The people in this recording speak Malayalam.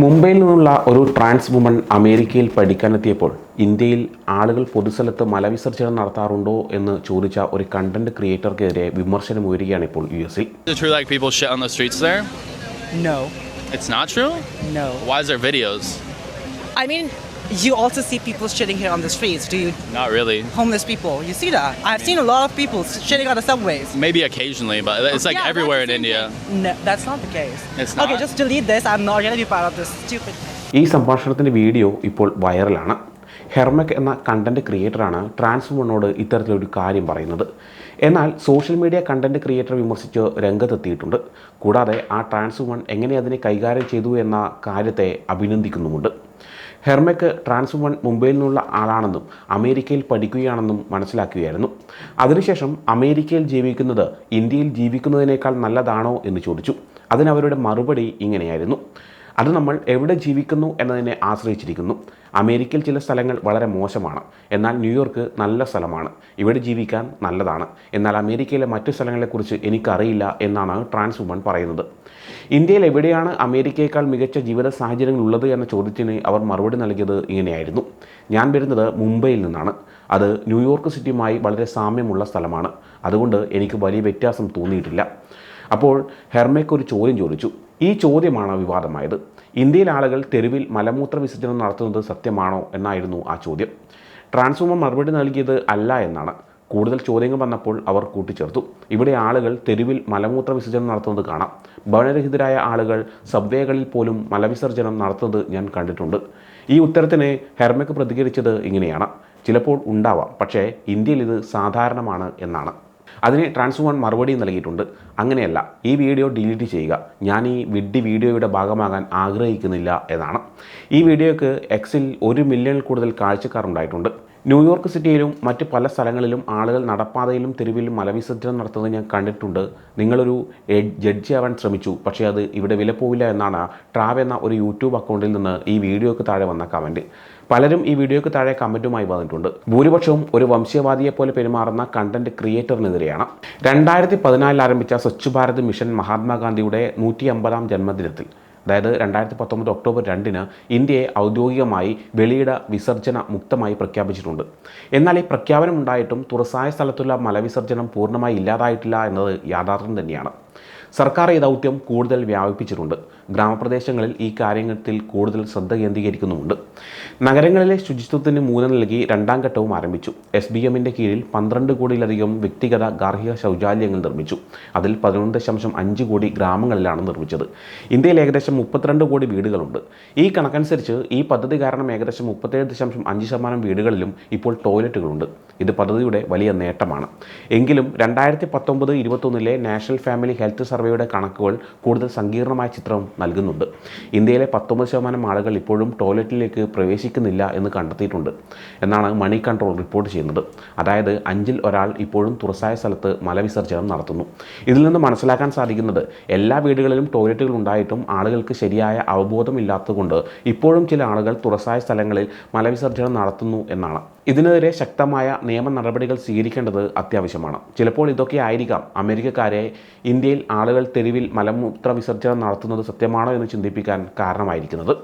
മുംബൈയിൽ നിന്നുള്ള ഒരു ട്രാൻസ് വുമൺ അമേരിക്കയിൽ പഠിക്കാനെത്തിയപ്പോൾ ഇന്ത്യയിൽ ആളുകൾ പൊതുസ്ഥലത്ത് മലവിസർജനം നടത്താറുണ്ടോ എന്ന് ചോദിച്ച ഒരു കണ്ടന്റ് ക്രിയേറ്റർക്കെതിരെ വിമർശനം ഉയരുകയാണ് ഇപ്പോൾ യു എസിൽ? No, It's not true? no. Why is there videos? I mean, you also see people shitting here on the streets. Do you? Not really. Homeless people. You see that? I've seen a lot of people shitting on the subways. Maybe occasionally, but it's like Yeah, everywhere in that's the India. same thing. No, that's not the case. It's Okay, not? just delete this. I'm not gonna be part of this stupid. ഈ സംഭാഷണത്തിൻ്റെ വീഡിയോ ഇപ്പോൾ വൈറലാണ് ഹെർമക് എന്ന കണ്ടന്റ് ക്രിയേറ്ററാണ് ട്രാൻസ്ഫോമറിനോട് ഇത്തരത്തിലൊരു കാര്യം പറയുന്നത്. എന്നാൽ സോഷ്യൽ മീഡിയ കണ്ടന്റ് ക്രിയേറ്റർ വിമർശിച്ച് രംഗത്തെത്തിയിട്ടുണ്ട്. കൂടാതെ ആ ട്രാൻസ്ഫോമൺ എങ്ങനെ അതിനെ കൈകാര്യം ചെയ്തു എന്ന കാര്യത്തെ അഭിനന്ദിക്കുന്നുമുണ്ട്. ഹെർമയ്ക്ക് ട്രാൻസ്ഫോമൺ മുംബൈയിൽ നിന്നുള്ള ആളാണെന്നും അമേരിക്കയിൽ പഠിക്കുകയാണെന്നും മനസ്സിലാക്കുകയായിരുന്നു. അതിനുശേഷം അമേരിക്കയിൽ ജീവിക്കുന്നത് ഇന്ത്യയിൽ ജീവിക്കുന്നതിനേക്കാൾ നല്ലതാണോ എന്ന് ചോദിച്ചു. അതിനവരുടെ മറുപടി ഇങ്ങനെയായിരുന്നു. അത് നമ്മൾ എവിടെ ജീവിക്കുന്നു എന്നതിനെ ആശ്രയിച്ചിരിക്കുന്നു. അമേരിക്കയിൽ ചില സ്ഥലങ്ങൾ വളരെ മോശമാണ്. എന്നാൽ ന്യൂയോർക്ക് നല്ല സ്ഥലമാണ്. ഇവിടെ ജീവിക്കാൻ നല്ലതാണ്. എന്നാൽ അമേരിക്കയിലെ മറ്റു സ്ഥലങ്ങളെക്കുറിച്ച് എനിക്കറിയില്ല എന്നാണ് ട്രാൻസ് വുമൺ പറയുന്നത്. ഇന്ത്യയിൽ എവിടെയാണ് അമേരിക്കയേക്കാൾ മികച്ച ജീവിത സാഹചര്യങ്ങൾ ഉള്ളത് എന്ന ചോദ്യത്തിന് അവർ മറുപടി നൽകിയത് ഇങ്ങനെയായിരുന്നു. ഞാൻ വരുന്നത് മുംബൈയിൽ നിന്നാണ്. അത് ന്യൂയോർക്ക് സിറ്റിയുമായി വളരെ സാമ്യമുള്ള സ്ഥലമാണ്. അതുകൊണ്ട് എനിക്ക് വലിയ വ്യത്യാസം തോന്നിയിട്ടില്ല. അപ്പോൾ ഹെർമയ്ക്ക് ഒരു ചോദ്യം ചോദിച്ചു. ഈ ചോദ്യമാണ് വിവാദമായത്? ഇന്ത്യയിലെ ആളുകൾ തെരുവിൽ മലമൂത്ര വിസർജനം നടത്തുന്നത് സത്യമാണോ എന്നായിരുന്നു ആ ചോദ്യം. ട്രാൻസ്ഫോമർ മറുപടി നൽകിയത് അല്ല എന്നാണ്. കൂടുതൽ ചോദ്യങ്ങൾ വന്നപ്പോൾ അവർ കൂട്ടിച്ചേർത്തു. ഇവിടെ ആളുകൾ തെരുവിൽ മലമൂത്ര വിസർജനം നടത്തുന്നത് കാണാം. ഭവനരഹിതരായ ആളുകൾ സബ്വേകളിൽ പോലും മലവിസർജനം നടത്തുന്നത് ഞാൻ കണ്ടിട്ടുണ്ട്. ഈ ഉത്തരത്തിന് ഹെർമയ്ക്ക് പ്രതികരിച്ചത് ഇങ്ങനെയാണ്. ചിലപ്പോൾ ഉണ്ടാവാം പക്ഷേ ഇന്ത്യയിൽ ഇത് സാധാരണമാണ് എന്നാണ്. അതിന് ട്രാൻസ്ഫോൺ മറുപടി നൽകിയിട്ടുണ്ട്. അങ്ങനെയല്ല ഈ വീഡിയോ ഡിലീറ്റ് ചെയ്യുക. ഞാൻ ഈ വിഡ്ഢി വീഡിയോയുടെ ഭാഗമാകാൻ ആഗ്രഹിക്കുന്നില്ല എന്നാണ്. ഈ വീഡിയോയ്ക്ക് എക്സിൽ ഒരു മില്യണിൽ കൂടുതൽ കാഴ്ചക്കാർ ഉണ്ടായിട്ടുണ്ട് ന്യൂയോർക്ക് സിറ്റിയിലും മറ്റ് പല സ്ഥലങ്ങളിലും ആളുകൾ നടപ്പാതയിലും തെരുവിലും മലവിസർജനം നടത്തുന്നത് ഞാൻ കണ്ടിട്ടുണ്ട്. നിങ്ങളൊരു ജഡ്ജി ആവാൻ ശ്രമിച്ചു. പക്ഷേ അത് ഇവിടെ വില പോവില്ല എന്നാണ് ട്രാവ് എന്ന ഒരു യൂട്യൂബ് അക്കൗണ്ടിൽ നിന്ന് ഈ വീഡിയോയ്ക്ക് താഴെ വന്ന കമന്റ് പലരും ഈ വീഡിയോയ്ക്ക് താഴെ കമന്റുമായി വന്നിട്ടുണ്ട്. ഭൂരിപക്ഷവും ഒരു വംശീയവാദിയെ പോലെ പെരുമാറുന്ന കണ്ടന്റ് ക്രിയേറ്ററിനെതിരെയാണ് രണ്ടായിരത്തി പതിനാലിൽ ആരംഭിച്ച സ്വച്ഛ് ഭാരത് മിഷൻ മഹാത്മാഗാന്ധിയുടെ നൂറ്റി അമ്പതാം ജന്മദിനത്തിൽ അതായത് രണ്ടായിരത്തി പത്തൊമ്പത് ഒക്ടോബർ രണ്ടിന് ഇന്ത്യയെ ഔദ്യോഗികമായി വെളിയിട വിസർജന മുക്തമായി പ്രഖ്യാപിച്ചിട്ടുണ്ട്. എന്നാൽ ഈ പ്രഖ്യാപനം ഉണ്ടായിട്ടും തുറസായ സ്ഥലത്തുള്ള മലവിസർജനം പൂർണമായി ഇല്ലാതായിട്ടില്ല എന്നത് യാഥാർത്ഥ്യം തന്നെയാണ്. സർക്കാർ ഈ ദൗത്യം കൂടുതൽ വ്യാപിപ്പിച്ചിട്ടുണ്ട്. ഗ്രാമപ്രദേശങ്ങളിൽ ഈ കാര്യത്തിൽ കൂടുതൽ ശ്രദ്ധ കേന്ദ്രീകരിക്കുന്നുമുണ്ട്. നഗരങ്ങളിലെ ശുചിത്വത്തിന് മൂലം നൽകി രണ്ടാം ഘട്ടവും ആരംഭിച്ചു. എസ് ബി എമ്മിന്റെ കീഴിൽ പന്ത്രണ്ട് കോടിയിലധികം വ്യക്തിഗത ഗാർഹിക ശൗചാലയങ്ങൾ നിർമ്മിച്ചു. അതിൽ പതിനൊന്ന് ദശാംശം അഞ്ച് കോടി ഗ്രാമങ്ങളിലാണ് നിർമ്മിച്ചത്. ഇന്ത്യയിൽ ഏകദേശം മുപ്പത്തിരണ്ട് കോടി വീടുകളുണ്ട്. ഈ കണക്കനുസരിച്ച് ഈ പദ്ധതി കാരണം ഏകദേശം മുപ്പത്തേഴ് ദശാംശം അഞ്ച് ശതമാനം വീടുകളിലും ഇപ്പോൾ ടോയ്ലറ്റുകളുണ്ട്. ഇത് പദ്ധതിയുടെ വലിയ നേട്ടമാണ്. എങ്കിലും രണ്ടായിരത്തി പത്തൊമ്പത് ഇരുപത്തൊന്നിലെ നാഷണൽ ഫാമിലി ഹെൽത്ത് സർവേയുടെ കണക്കുകൾ കൂടുതൽ സങ്കീർണമായ ചിത്രം നൽകുന്നുണ്ട്. ഇന്ത്യയിലെ പത്തൊമ്പത് ശതമാനം ആളുകൾ ഇപ്പോഴും ടോയ്ലറ്റിലേക്ക് പ്രവേശിക്കുന്നില്ല എന്ന് കണ്ടെത്തിയിട്ടുണ്ട് എന്നാണ് മണി കൺട്രോൾ റിപ്പോർട്ട് ചെയ്യുന്നത്. അതായത് അഞ്ചിൽ ഒരാൾ ഇപ്പോഴും തുറസായ സ്ഥലത്ത് മലവിസർജനം നടത്തുന്നു. ഇതിൽ നിന്ന് മനസ്സിലാക്കാൻ സാധിക്കുന്നത് എല്ലാ വീടുകളിലും ടോയ്ലറ്റുകൾ ഉണ്ടായിട്ടും ആളുകൾക്ക് ശരിയായ അവബോധമില്ലാത്തതുകൊണ്ട് ഇപ്പോഴും ചില ആളുകൾ തുറസായ സ്ഥലങ്ങളിൽ മലവിസർജനം നടത്തുന്നു എന്നാണ്. ഇതിനെതിരെ ശക്തമായ നിയമ നടപടികൾ സ്വീകരിക്കേണ്ടത് അത്യാവശ്യമാണ്. ചിലപ്പോൾ ഇതൊക്കെ ആയിരിക്കാം. അമേരിക്കക്കാരെ ഇന്ത്യയിൽ ആളുകൾ തെരുവിൽ മലമൂത്ര വിസർജനം നടത്തുന്നത് സത്യമാണോ എന്ന് ചിന്തിപ്പിക്കാൻ കാരണമായിരിക്കുന്നത്.